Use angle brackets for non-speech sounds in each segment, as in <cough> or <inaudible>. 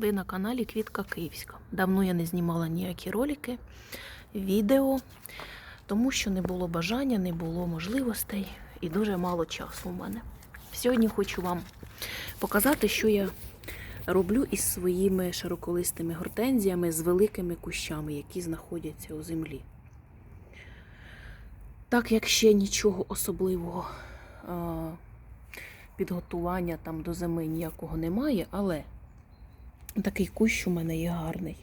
Ви на каналі Квітка Київська. Давно я не знімала ніякі ролики, відео, тому що не було бажання, не було можливостей і дуже мало часу у мене. Сьогодні хочу вам показати, що я роблю із своїми широколистими гортензіями з великими кущами, які знаходяться у землі. Так як ще нічого особливого підготування там до зими ніякого немає, але такий кущ у мене є гарний,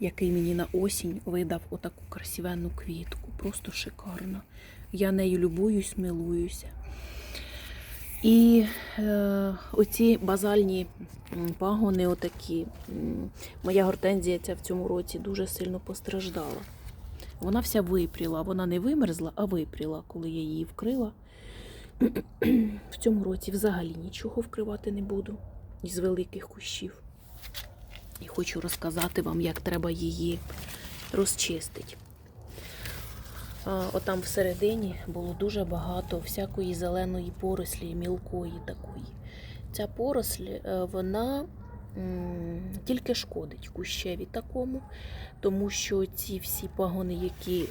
який мені на осінь видав отаку красивенну квітку. Просто шикарна. Я нею любуюсь, милуюся. І е, оці базальні пагони, отакі. Моя гортензія ця в цьому році дуже сильно постраждала. Вона вся випріла, вона не вимерзла, а випріла, коли я її вкрила. <clears throat> В цьому році взагалі нічого вкривати не буду із великих кущів. І хочу розказати вам, як треба її розчистити. Отам всередині було дуже багато всякої зеленої порослі, мілкої такої. Ця поросль, е, вона тільки шкодить кущеві такому, тому що ці всі пагони, які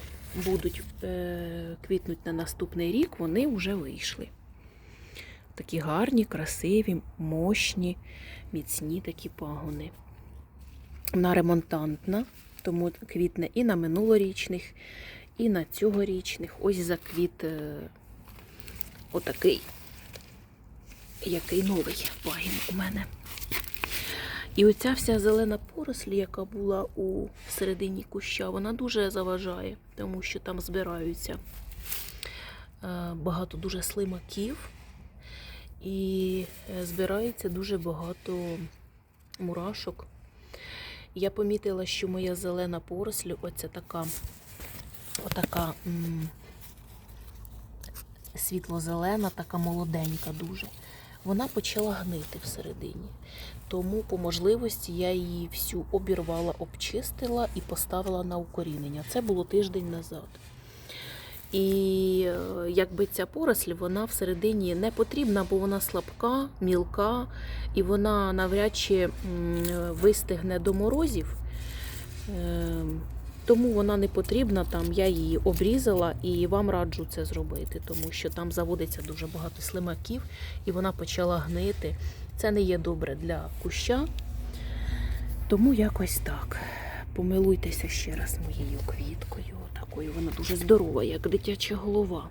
будуть е, квітнуть на наступний рік, вони вже вийшли. Такі гарні, красиві, мощні, міцні такі пагони. Вона ремонтантна, тому квітне і на минулорічних, і на цьогорічних. Ось заквіт е, отакий, який новий пагін у мене. І оця вся зелена поросль, яка була у середині куща, вона дуже заважає, тому що там збираються е, багато дуже слимаків і е, збирається дуже багато мурашок. Я помітила, що моя зелена порослю, оця така, отака світло-зелена, така молоденька дуже. Вона почала гнити всередині. Тому, по можливості, я її всю обірвала, обчистила і поставила на укорінення. Це було тиждень назад. І е, якби ця поросль, вона всередині не потрібна, бо вона слабка, мілка, і вона навряд чи вистигне до морозів. Е, Тому вона не потрібна. Там я її обрізала і вам раджу це зробити, тому що там заводиться дуже багато слимаків, і вона почала гнити. Це не є добре для куща. Тому якось так. Помилуйтеся ще раз моєю квіткою. Такою вона дуже здорова, як дитяча голова.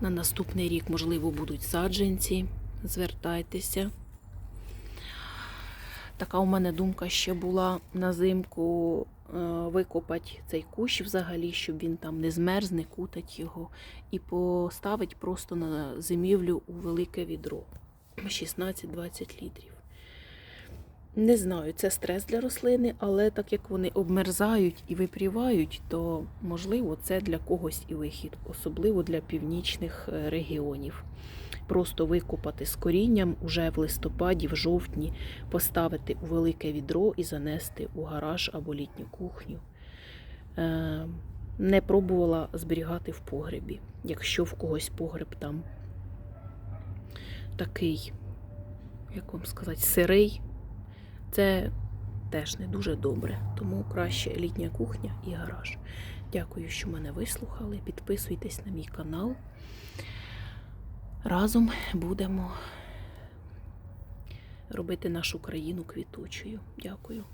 На наступний рік, можливо, будуть саджанці. Звертайтеся. Така у мене думка ще була на зимку е, викопати цей кущ взагалі, щоб він там не змерз, не кутать його, і поставити просто на зимівлю у велике відро 16-20 літрів. Не знаю, це стрес для рослини, але так як вони обмерзають і випрівають, то можливо це для когось і вихід, особливо для північних е, регіонів. Просто викопати з корінням уже в листопаді, в жовтні, поставити у велике відро і занести у гараж або літню кухню. Е, Не пробувала зберігати в погребі. Якщо в когось погреб там такий, як вам сказати, сирий, це теж не дуже добре. Тому краще літня кухня і гараж. Дякую, що мене вислухали. Підписуйтесь на мій канал. Разом будемо робити нашу країну квітучою. Дякую.